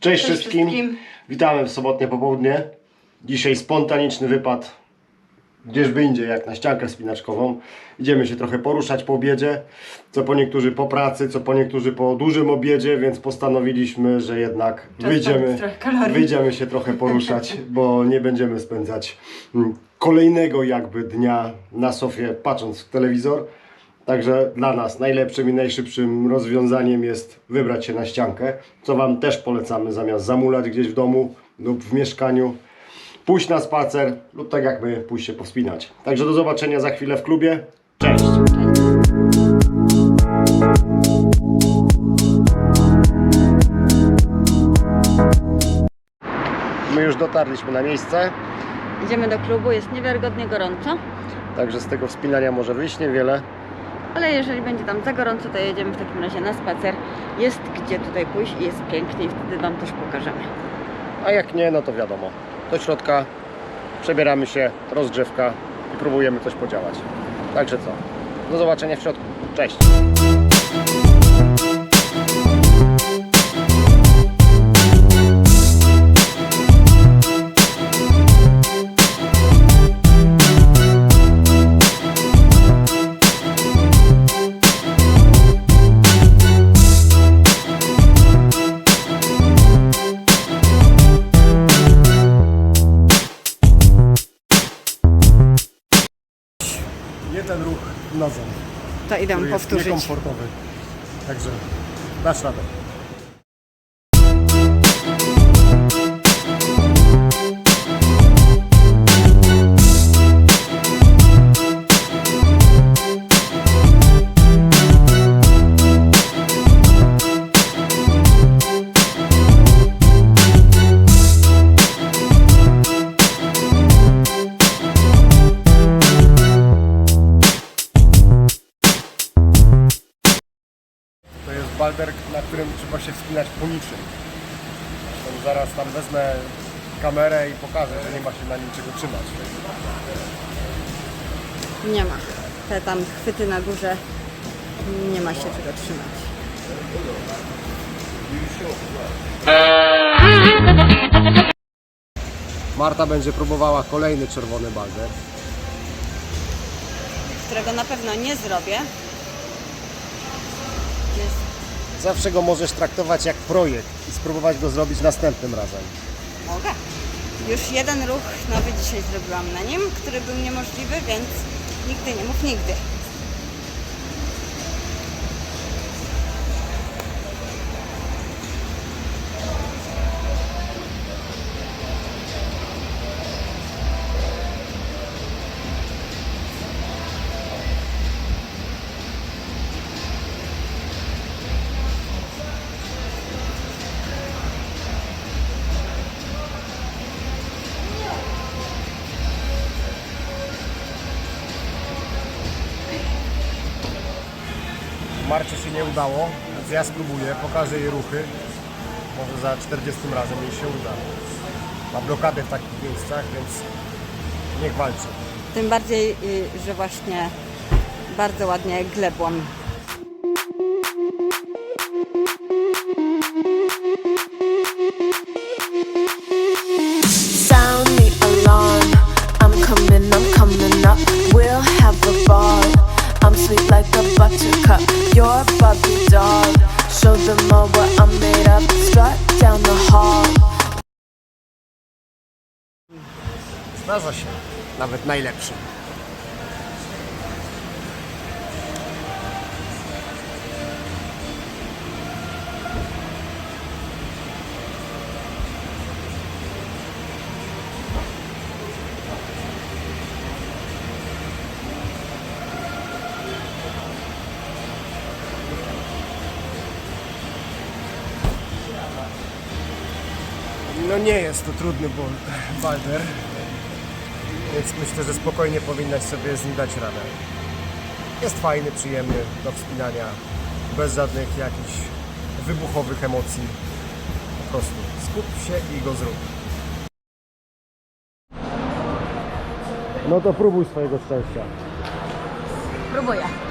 Cześć, Cześć wszystkim. wszystkim. Witamy w sobotnie popołudnie. Dzisiaj spontaniczny wypad gdzieżby indziej, jak na ściankę spinaczkową. Idziemy się trochę poruszać po obiedzie, co po niektórzy po pracy, co po niektórzy po dużym obiedzie, więc postanowiliśmy, że jednak Czas wyjdziemy, wyjdziemy się trochę poruszać, bo nie będziemy spędzać mm, kolejnego jakby dnia na sofie patrząc w telewizor. Także dla nas najlepszym i najszybszym rozwiązaniem jest wybrać się na ściankę, co Wam też polecamy zamiast zamulać gdzieś w domu lub w mieszkaniu. Pójść na spacer lub tak jak my, pójść się powspinać. Także do zobaczenia za chwilę w klubie. Cześć! My już dotarliśmy na miejsce, Idziemy do klubu, jest niewiarygodnie gorąco, także z tego wspinania może wyjść niewiele. Ale jeżeli będzie tam za gorąco, to jedziemy w takim razie na spacer. Jest gdzie tutaj pójść i jest pięknie i wtedy Wam też pokażemy. A jak nie, no to wiadomo. Do środka przebieramy się, rozgrzewka i próbujemy coś podziałać. Także co? Do zobaczenia w środku. Cześć! Nozą. To idę który jest powtórzyć. niekomfortowy. Także dasz radę. Którym trzeba się wspinać po niczym. Zresztą zaraz tam wezmę kamerę i pokażę, że nie ma się na nim czego trzymać. Nie ma. Te tam chwyty na górze, nie ma się czego trzymać. Marta będzie próbowała kolejny czerwony balder. Którego na pewno nie zrobię. Jest Zawsze go możesz traktować jak projekt i spróbować go zrobić następnym razem. Mogę. Już jeden ruch nowy dzisiaj zrobiłam na nim, który był niemożliwy, więc nigdy nie mów nigdy. Marcie się nie udało, więc ja spróbuję, pokażę jej ruchy. Może za 40 razem jej się uda. Ma blokadę w takich miejscach, więc niech walczy. Tym bardziej, y, że właśnie bardzo ładnie glebłam. Sound the alarm. I'm coming, I'm coming up. We'll have a ball. I'm sweet like a buttercup. You're a Barbie doll. Show them all what I'm made of. Strut down the hall. Zdarza się, nawet najlepszy. Nie jest to trudny balder, więc myślę, że spokojnie powinnaś sobie z nim dać radę. Jest fajny, przyjemny do wspinania, bez żadnych jakichś wybuchowych emocji. Po prostu skup się i go zrób. No to próbuj swojego szczęścia. Próbuję.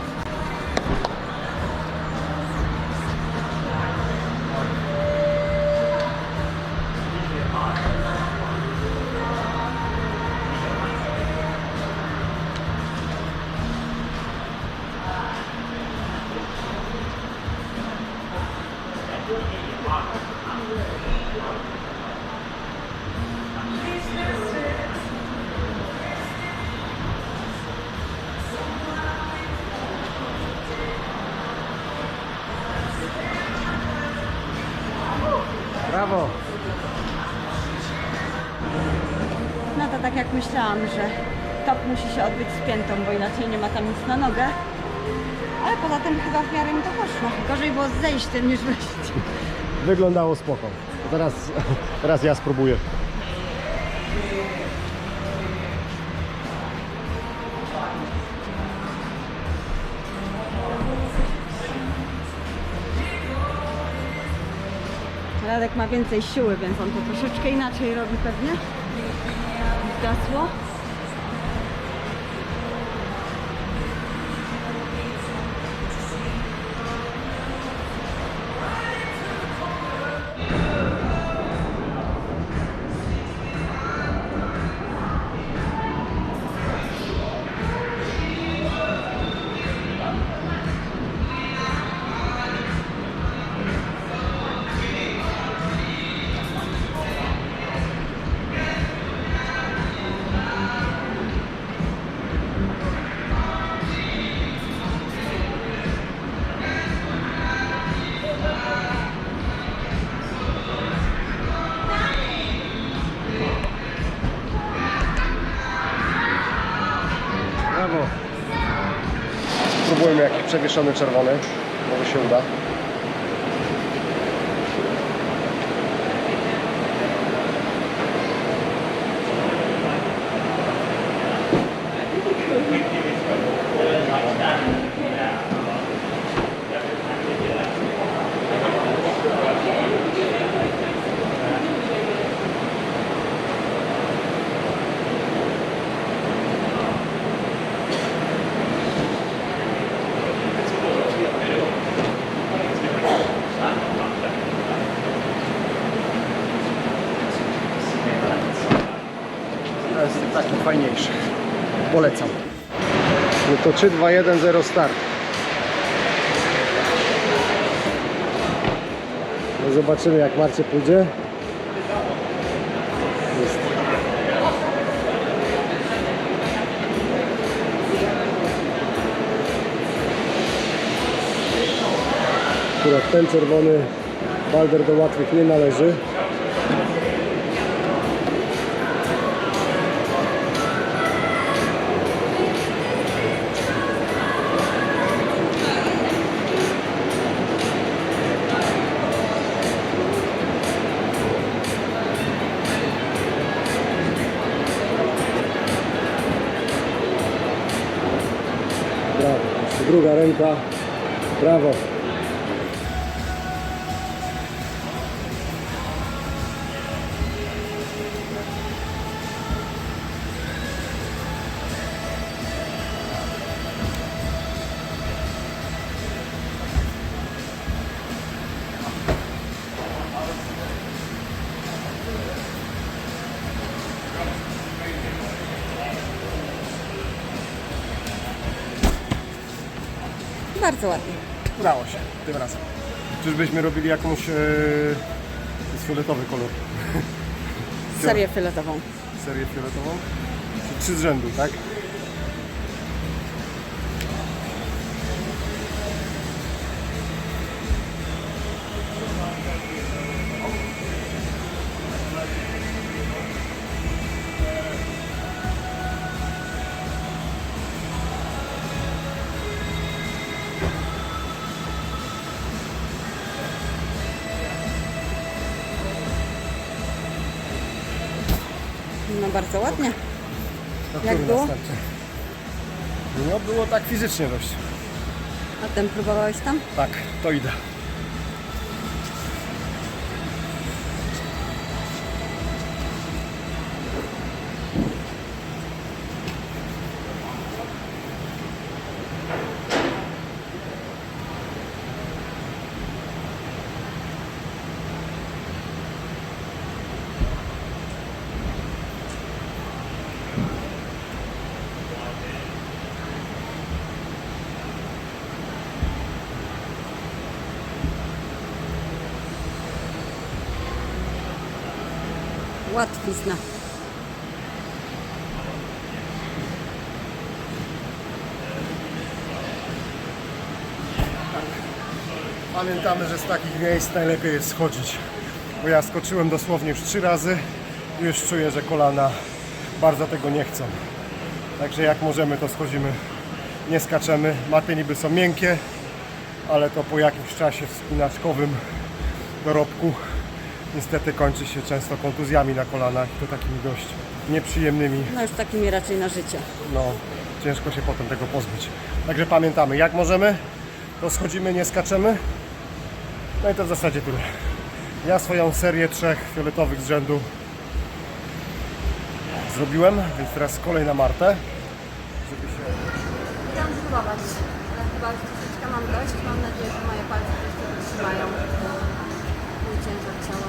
Myślałam, że top musi się odbyć z piętą, bo inaczej nie ma tam nic na nogę. Ale poza tym chyba w miarę mi to poszło. Gorzej było z zejściem niż wejściem. Wyglądało spoko. Teraz, teraz ja spróbuję. Radek ma więcej siły, więc on to troszeczkę inaczej robi pewnie. das Wort Brawo! Spróbujmy jakiś przewieszony czerwony. Może się uda. To jest taki fajniejszy. Polecam. No to 3, 2, 1, 0 start. No zobaczymy jak Marcie pójdzie. Jest. Akurat ten czerwony Balder do łatwych nie należy. Ręka. Brawo. Bardzo ładnie. Udało się tym razem. Czyżbyśmy robili jakąś... Jest fioletowy kolor. Serię fioletową. Serię fioletową? Trzy z rzędu, tak? No bardzo ładnie. To Jak który było? następny? No było tak fizycznie dość. A ten próbowałeś tam? Tak, to idę. Łatwizna. Pamiętamy, że z takich miejsc najlepiej jest schodzić. bo ja skoczyłem dosłownie już trzy razy i już czuję, że kolana bardzo tego nie chcą. Także jak możemy to schodzimy, nie skaczemy. Maty niby są miękkie, ale to po jakimś czasie wspinaczkowym dorobku niestety kończy się często kontuzjami na kolanach i to takimi dość nieprzyjemnymi. No już takimi raczej na życie. No, ciężko się potem tego pozbyć. Także pamiętamy, jak możemy, to schodzimy, nie skaczemy. No i to w zasadzie tyle. Ja swoją serię trzech fioletowych z rzędu zrobiłem, więc teraz kolej na Martę. Żeby się... Chciałam spróbować, ale chyba już troszeczkę mam dość. Mam nadzieję, że moje palce jeszcze wytrzymają ciężar ciała.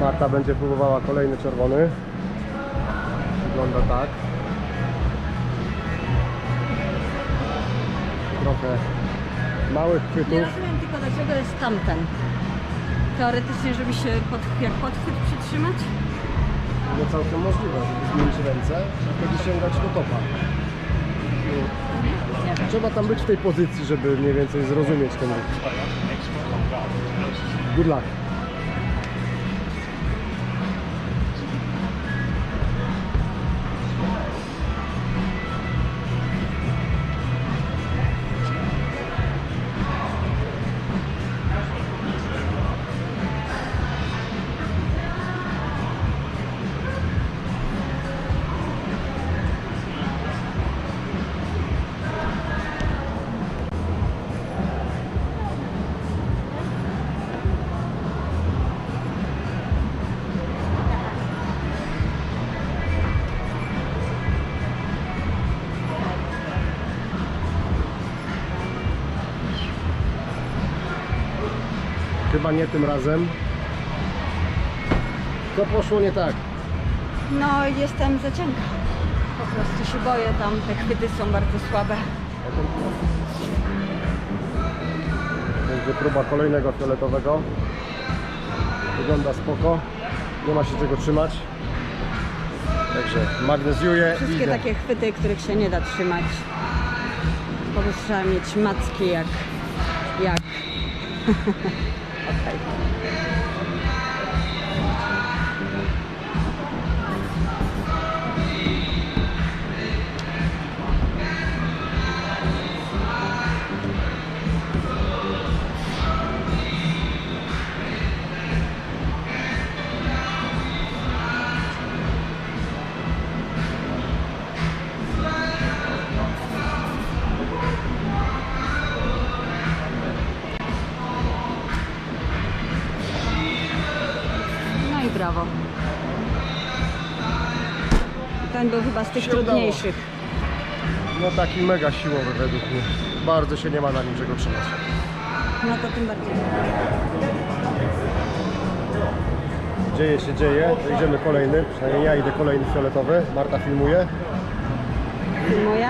Marta będzie próbowała kolejny czerwony. Wygląda tak. Trochę małych Nie chwytów. rozumiem tylko dlaczego jest tamten. Teoretycznie, żeby się pod, jak podchwyt przytrzymać? No całkiem możliwe, żeby zmienić ręce i wtedy sięgać do topa. Trzeba tam być w tej pozycji, żeby mniej więcej zrozumieć ten ruch. Good luck. Chyba nie tym razem. To poszło nie tak. No jestem za cienka. Po prostu się boję tam, te chwyty są bardzo słabe. Będzie próba kolejnego fioletowego. Wygląda spoko. Nie ma się czego trzymać. Także magnezjuję i Wszystkie idę. takie chwyty, których się nie da trzymać. Po prostu trzeba mieć macki jak... jak... Okej. No i tych Się udało. trudniejszych. No taki mega siłowy według mnie. Bardzo się nie ma na nim czego trzymać. No to tym bardziej. Dzieje się, dzieje. To idziemy kolejny. Przynajmniej ja idę kolejny fioletowy. Marta filmuje. Filmuję.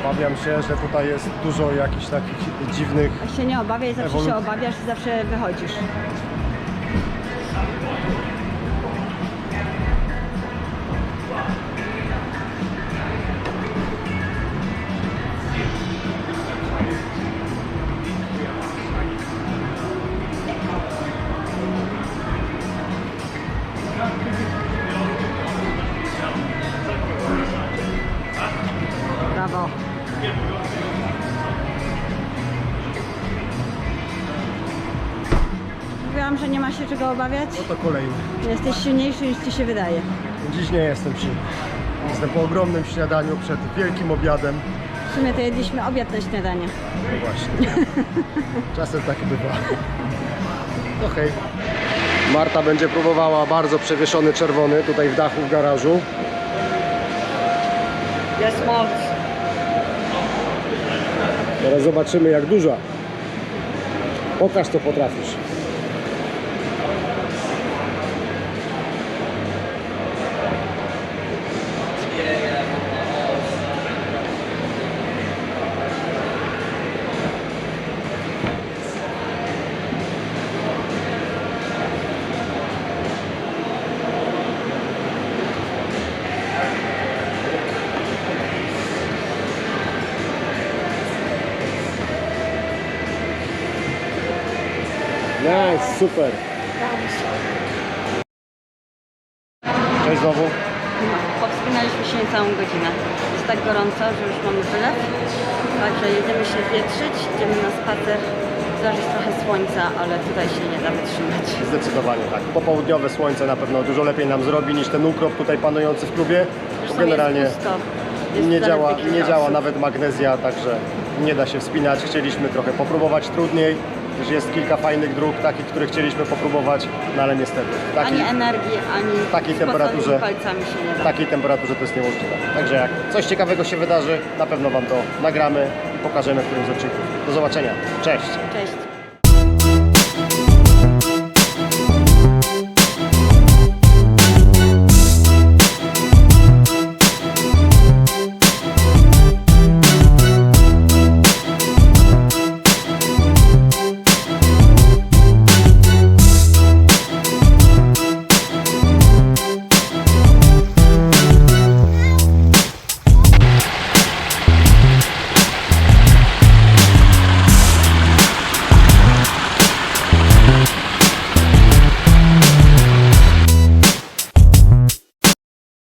Obawiam się, że tutaj jest dużo jakichś takich dziwnych A się nie obawiaj, zawsze się obawiasz i zawsze wychodzisz. Się czego obawiać. No to kolejny. Jesteś silniejszy niż ci się wydaje. Dziś nie jestem silny. Jestem po ogromnym śniadaniu przed wielkim obiadem. W sumie to jedliśmy obiad na śniadanie. No właśnie. Czasem tak bywa. No hej. Marta będzie próbowała bardzo przewieszony czerwony tutaj w dachu w garażu. Jest moc. Teraz zobaczymy jak duża. Pokaż co potrafisz. Super. Cześć znowu. No, powspinaliśmy się całą godzinę. Jest tak gorąco, że już mamy wylew. Także jedziemy się wietrzyć, idziemy na spacer. Jest trochę słońca, ale tutaj się nie da wytrzymać. Zdecydowanie tak. Popołudniowe słońce na pewno dużo lepiej nam zrobi niż ten ukrop tutaj panujący w klubie. Zresztą Generalnie jest pusto. Jest nie zaledwie działa, kilka nie działa osób. nawet magnezja, także nie da się wspinać. Chcieliśmy trochę popróbować trudniej. Też jest kilka fajnych dróg, takich, które chcieliśmy popróbować, no ale niestety w takiej, Ani energii, ani takiej temperaturze- palcami się nie w da. takiej temperaturze to jest niemożliwe. Także jak coś ciekawego się wydarzy, na pewno Wam to nagramy i pokażemy w którymś z odcinków. Do zobaczenia. Cześć! Cześć.